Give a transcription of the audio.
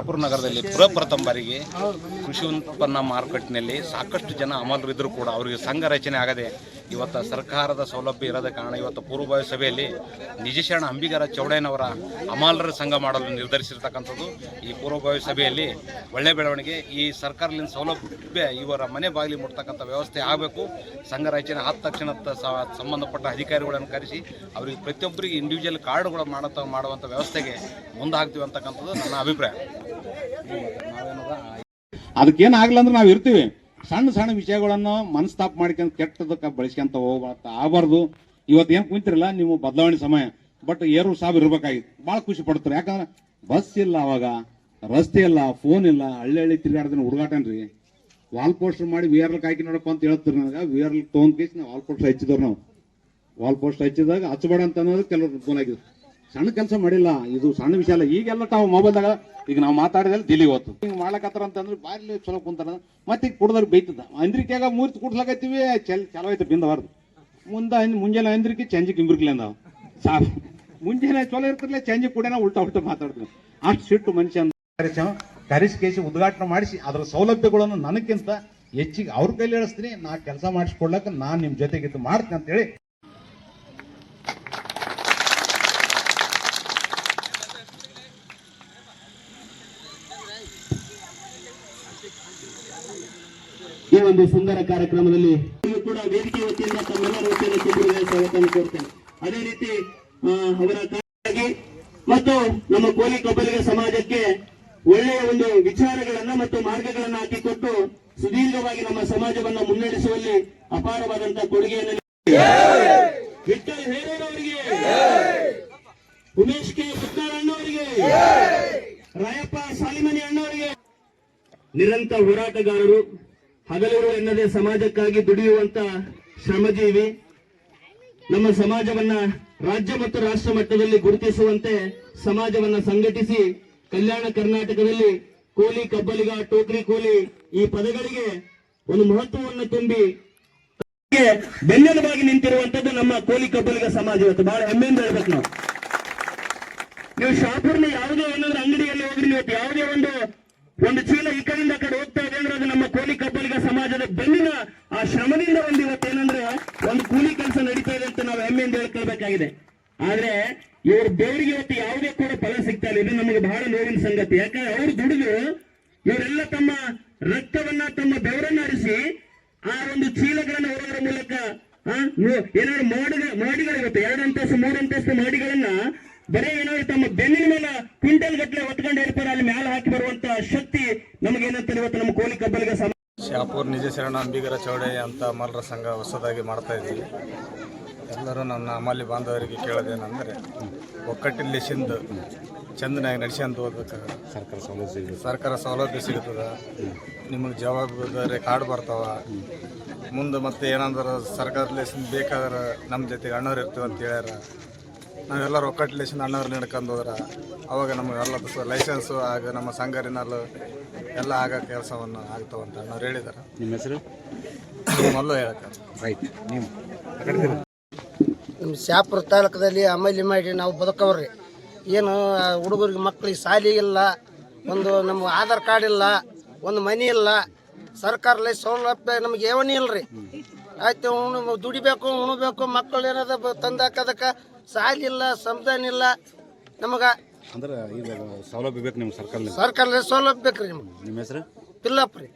ಶಾಪುರ ನಗರದಲ್ಲಿ ಪ್ರಪ್ರಥಮ ಬಾರಿಗೆ ಕೃಷಿ ಉತ್ಪನ್ನ ಮಾರುಕಟ್ಟೆನಲ್ಲಿ ಸಾಕಷ್ಟು ಜನ ಅಮಲರು ಇದ್ದರೂ ಕೂಡ ಅವರಿಗೆ ಸಂಘ ರಚನೆ ಆಗದೆ ಇವತ್ತು ಸರ್ಕಾರದ ಸೌಲಭ್ಯ ಇರದ ಕಾರಣ ಇವತ್ತು ಪೂರ್ವಭಾವಿ ಸಭೆಯಲ್ಲಿ ನಿಜಶರಣ ಅಂಬಿಗರ ಚೌಡಯ್ಯನವರ ಅಮಾಲರ ಸಂಘ ಮಾಡಲು ನಿರ್ಧರಿಸಿರ್ತಕ್ಕಂಥದ್ದು ಈ ಪೂರ್ವಭಾವಿ ಸಭೆಯಲ್ಲಿ ಒಳ್ಳೆ ಬೆಳವಣಿಗೆ, ಈ ಸರ್ಕಾರದಿಂದ ಸೌಲಭ್ಯ ಇವರ ಮನೆ ಬಾಗಿಲಿ ಮುಟ್ತಕ್ಕಂಥ ವ್ಯವಸ್ಥೆ ಆಗಬೇಕು. ಸಂಘ ರಚನೆ ಆದ ತಕ್ಷಣ ಸಂಬಂಧಪಟ್ಟ ಅಧಿಕಾರಿಗಳನ್ನು ಕರೆಸಿ ಅವರಿಗೆ ಪ್ರತಿಯೊಬ್ಬರಿಗೆ ಇಂಡಿವಿಜುವಲ್ ಕಾರ್ಡ್ಗಳು ಮಾಡತ್ತ ಮಾಡುವಂಥ ವ್ಯವಸ್ಥೆಗೆ ಮುಂದಾಗ್ತೀವಿ ಅಂತಕ್ಕಂಥದ್ದು ನನ್ನ ಅಭಿಪ್ರಾಯ. ಅದಕ್ಕೇನು ಆಗಲ್ಲ ಅಂದ್ರೆ ನಾವು ಇರ್ತೀವಿ. ಸಣ್ಣ ಸಣ್ಣ ವಿಷಯಗಳನ್ನು ಮನಸ್ತಾಪ ಮಾಡ್ಕೊಂಡು ಕೆಟ್ಟದಕ್ಕೆ ಬಳಸ್ಕೊಂತ ಹೋಗ್ಬಾರ್ದು, ಆಗಬಾರ್ದು. ಇವತ್ತು ಏನು ಕುಂತಿರಲ್ಲ, ನೀವು ಬದಲಾವಣೆ ಸಮಯ. ಬಟ್ ಏರು ಸಾಬ್ ಇರ್ಬೇಕಾಗಿತ್ತು. ಭಾಳ ಖುಷಿ ಪಡ್ತಾರೆ ಯಾಕಂದ್ರೆ ಬಸ್ ಇಲ್ಲ ಅವಾಗ, ರಸ್ತೆ ಇಲ್ಲ ಫೋನ್ ಇಲ್ಲ ಹಳ್ಳಿ ಹಳ್ಳಿ ತಿರುಗಾಡ್ದಿನ ಹುಡುಗಾಟನ್ರಿ. ವಾಲ್ ಪೋಸ್ಟರ್ ಮಾಡಿ ವಿಯರ್ಲ್ ಕಾಯ್ಕಿ ನೋಡಪ್ಪ ಅಂತ ಹೇಳ್ತಾರೆ ನನಗೆ. ವಿ ಆರ್ ತೊಗೊಂಡ್ ಕೇಸ್ ನಾವು ವಾಲ್ ಪೋಸ್ಟರ್ ಹಚ್ಚಿದವ್ರು ನಾವು. ವಾಲ್ ಪೋಸ್ಟರ್ ಹಚ್ಚಿದಾಗ ಹಚ್ಚಬೇಡ ಅಂತ ಅನ್ನೋದು ಕೆಲವರು ಫೋನ್ ಆಗಿದ್ರು ಸಣ್ಣ ಕೆಲಸ ಮಾಡಿಲ್ಲ. ಇದು ಸಣ್ಣ ವಿಷಯ ಅಲ್ಲ. ಈಗೆಲ್ಲ ತಾವು ಮೊಬೈಲ್ದಾಗ ಈಗ ನಾವು ಮಾತಾಡಿದ್ರೆ ದಿಲಿ ಹೋತು. ಹಿಂಗೆ ಮಾಡ್ಲಕತ್ತಾರ ಅಂತಂದ್ರೆ ಬಾರಿ ಚಲೋ ಕುಂತಾರ. ಮತ್ತೆ ಈಗ ಕುಡ್ದವ್ರು ಬೈತದ. ಅಂದ್ರಿಕೆಯಾಗ ಮೂರ್ತಿ ಕುಡ್ಸ್ಲಕತ್ತೀವಿ, ಚಲ್ ಚಲೋ ಐತೆ ಬಿಂದವಾರ್ದು ಮುಂದೆ ಮುಂಜಾನೆ ಅಂದ್ರಿಕೆ ಚಂಜಿಗೆ ಇಂಬ್ರಿಕ್ಲೆ ನಾವು ಸಾಕು. ಮುಂಜಾನೆ ಚಲೋ ಇರ್ತಿರ್ಲೆ ಚಂಜಿ ಕುಡಿಯೋಣ ಉಲ್ಟಾ ಉಲ್ಟಾ ಮಾತಾಡ್ತೀವಿ ಅಷ್ಟು ಸಿಟ್ಟು ಮನುಷ್ಯ ಕರೆಸ ಕೇಸಿ ಉದ್ಘಾಟನೆ ಮಾಡಿಸಿ ಅದರ ಸೌಲಭ್ಯಗಳನ್ನು ನನಗಿಂತ ಹೆಚ್ಚಿಗೆ ಅವ್ರ ಕೈಲಿ ಹೇಳಿಸ್ತೀನಿ ನಾ ಕೆಲಸ ಮಾಡಿಸ್ಕೊಡ್ಲಕ್ಕ ನಾನು ನಿಮ್ಮ ಜೊತೆಗಿದ್ದು ಮಾಡ್ತೀನಿ ಅಂತೇಳಿ ಈ ಒಂದು ಸುಂದರ ಕಾರ್ಯಕ್ರಮದಲ್ಲಿ ಕೂಡ ವೇದಿಕೆ ವತಿಯಿಂದ ತಮ್ಮೆಲ್ಲರ ವತಿಯಿಂದ ತುಂಬುವುದೇ ಸ್ವಾಗತವನ್ನು ಕೋರ್ತೇನೆ ಅದೇ ರೀತಿ ಅವರ ಕಾರ್ಯಕ್ಕಾಗಿ ಮತ್ತು ನಮ್ಮ ಕೋಲಿ ಕಬ್ಬಲಿಗ ಸಮಾಜಕ್ಕೆ ಒಳ್ಳೆಯ ಒಂದು ವಿಚಾರಗಳನ್ನ ಮತ್ತು ಮಾರ್ಗಗಳನ್ನ ಹಾಕಿಕೊಟ್ಟು ಸುದೀರ್ಘವಾಗಿ ನಮ್ಮ ಸಮಾಜವನ್ನ ಮುನ್ನಡೆಸುವಲ್ಲಿ ಅಪಾರವಾದಂತಹ ಕೊಡುಗೆಯನ್ನು. ವಿಠಲ್ ಹೇರೂರವರಿಗೆ ಉಮೇಶ್ ಕೆ ಪುಟ್ನಾಳ್ ಅಣ್ಣವರಿಗೆ, ರಾಯಪ್ಪ ಸಾಲಿಮನಿ ಅಣ್ಣವರಿಗೆ ನಿರಂತರ ಹೋರಾಟಗಾರರು ಹಗಲಿರು ಎನ್ನದೇ ಸಮಾಜಕ್ಕಾಗಿ ದುಡಿಯುವಂತ ಶ್ರಮಜೀವಿ, ನಮ್ಮ ಸಮಾಜವನ್ನ ರಾಜ್ಯ ಮತ್ತು ರಾಷ್ಟ್ರ ಮಟ್ಟದಲ್ಲಿ ಗುರುತಿಸುವಂತೆ ಸಮಾಜವನ್ನ ಸಂಘಟಿಸಿ ಕಲ್ಯಾಣ ಕರ್ನಾಟಕದಲ್ಲಿ ಕೂಲಿ ಕಬ್ಬಲಿಗ, ಟೋಕ್ರಿ ಕೂಲಿ ಈ ಪದಗಳಿಗೆ ಒಂದು ಮಹತ್ವವನ್ನು ತುಂಬಿ ಬೆನ್ನೆಲುಬಾಗಿ ನಿಂತಿರುವಂತದ್ದು ನಮ್ಮ ಕೋಲಿ ಕಬ್ಬಲಿಗ ಸಮಾಜ ಇವತ್ತು. ಬಹಳ ಹೆಮ್ಮೆಯಿಂದ ಹೇಳ್ಬೇಕು ನಾವು. ನೀವು ಶಾಪುರ್ನ ಯಾವುದೇ ಒಂದೊಂದು ಅಂಗಡಿಯಲ್ಲಿ ಹೋಗ್ರಿ ಇವತ್ತು ಯಾವುದೇ ಒಂದು ಒಂದು ಚೀಲ ಈ ಕಡೆಯಿಂದ ಕಡೆ ಹೋಗ್ತಾ ಇದೆ ಅಂದ್ರೆ ಅದು ನಮ್ಮ ಕೂಲಿ ಕಬ್ಬಲಿಗ ಸಮಾಜದ ಬೆನ್ನಿನ ಆ ಶ್ರಮದಿಂದ ಒಂದು ಇವತ್ತು ಏನಂದ್ರೆ ಒಂದು ಕೂಲಿ ಕೆಲಸ ನಡೀತಾ ಇದೆ ಅಂತ ನಾವು ಹೆಮ್ಮೆಯಿಂದ ಹೇಳ್ಕೊಳ್ಬೇಕಾಗಿದೆ ಆದ್ರೆ ಇವ್ರ ದೇವರಿಗೆ ಇವತ್ತು ಯಾವುದೇ ಕೂಡ ಫಲ ಸಿಗ್ತಾ ಇಲ್ಲ. ಇದು ನಮಗೆ ಬಹಳ ನೋವಿನ ಸಂಗತಿ. ಯಾಕಂದ್ರೆ ಅವ್ರು ದುಡಿದು ಇವರೆಲ್ಲ ತಮ್ಮ ರಕ್ತವನ್ನ ತಮ್ಮ ಬೆವರನ್ನ ಹರಿಸಿ ಆ ಒಂದು ಚೀಲಗಳನ್ನ ಹೊರೋದ್ರ ಮೂಲಕ ಏನಾದ್ರು ಮಾಡಿದ ಮಾಡಿಗಳಿರುತ್ತೆ ಎರಡು ಅಂತಸ್ತು, ಮೂರು ಅಂತಸ್ತು ಮಾಡಿಗಳನ್ನ ಬರೀ ಏನಾದ್ರು ತಮ್ಮ ಬೆನ್ನಿನ ಮೇಲೆ ಕ್ವಿಂಟಲ್ ಗಟ್ಟಲೆ ಹೊತ್ಕೊಂಡು ಇರ್ತಾರೆ ಅಲ್ಲಿ ಮೇಲೆ ಹಾಕಿ ಬರುವಂತ ಶಕ್ತಿ ನಮಗೇನಂತ ಇವತ್ತು ನಮ್ಮ ಕೋಲಿ ಕಬ್ಬಲಿಗೆ ಶಾಪೂರ್ ನಿಜ ಶರಣ ಅಂಬಿಗರ ಚೌಡಯ್ಯ ಅಂತ ಮಲ್ಲರ ಸಂಘ ಹೊಸದಾಗಿ ಮಾಡ್ತಾ ಇದ್ದೀವಿ. ಎಲ್ಲರೂ ನನ್ನ ಅಮಾಲಿ ಬಾಂಧವರಿಗೆ ಕೇಳೋದೇನೆಂದರೆ ಒಕ್ಕಟ್ಟಿಲ್ಲಿ ಸಿಂಧು ಚಂದನಾಗಿ ನಡೆಸ್ಕೊಂತ ಹೋಗ್ಬೇಕು ಸರ್ಕಾರ ಸೌಲಭ್ಯ ಸರ್ಕಾರ ಸೌಲಭ್ಯ ಸಿಗ್ತದೆ. ನಿಮಗೆ ಜವಾಬ್ದಾರಿ ಕಾರ್ಡ್ ಬರ್ತಾವ. ಮುಂದೆ ಮತ್ತೆ ಏನಂದ್ರೆ ಸರ್ಕಾರದಿಂದ ಬೇಕಾದ್ರೆ ನಮ್ಮ ಜೊತೆಗೆ ಅಣ್ಣವ್ರು ಇರ್ತೀವಿ ಅಂತ ಹೇಳ್ಯಾರ. ನಾವೆಲ್ಲರೂ ಒಕ್ಕಟ್ಲೇಸಿಂದ ಅಣ್ಣವ್ರು ನಡ್ಕೊಂಡು ಹೋದ್ರೆ ಅವಾಗ ನಮಗೆಲ್ಲ ಲೈಸೆನ್ಸು ಆಗ ನಮ್ಮ ಸಂಘರಿನಲ್ಲಿ ಎಲ್ಲ ಆಗೋ ಕೆಲಸವನ್ನು ಆಗ್ತಾವಂತ ಅಣ್ಣವ್ರು ಹೇಳಿದ್ದಾರೆ ನಿಮ್ಮ ಹೆಸರು? ಮಲ್ಲು ಹೇಳಕ್ಕೆ. ರೈಟ್ ನೀವು ನಮ್ಮ ಶಾಪುರ ತಾಲೂಕದಲ್ಲಿ ಅಮಲಿ ಮಾಡಿ ನಾವು ಬದುಕವ್ರಿ. ಏನು ಹುಡುಗರಿಗೆ ಮಕ್ಕಳಿಗೆ ಶಾಲೆ ಇಲ್ಲ ಒಂದು ನಮ್ಮ ಆಧಾರ್ ಕಾರ್ಡ್ ಇಲ್ಲ ಒಂದು ಮನೆ ಇಲ್ಲ ಸರ್ಕಾರದಲ್ಲಿ ಸೌಲಭ್ಯ ನಮ್ಗೆ ಏವನೇ ಇಲ್ರಿ. ಆಯ್ತು ಉಣ್ಣು ದುಡಿಬೇಕು ಉಣಬೇಕು ಮಕ್ಕಳು ಏನದ ತಂದು ಸಾಲ ಇಲ್ಲ ಸಂವಿಧಾನ ಇಲ್ಲ ನಮಗೆ ಅಂದ್ರೆ ಈಗ ಸೌಲಭ್ಯ ಬೇಕು ನಿಮ್ಗೆ ಸರ್ಕಾರ ಸರ್ಕಾರದಲ್ಲಿ ಸೌಲಭ್ಯ ಬೇಕ್ರಿ ನಿಮ್ಗೆ. ನಿಮ್ಮ ಹೆಸರು? ಪಿಲ್ಲಪ್ಪ ರೀ.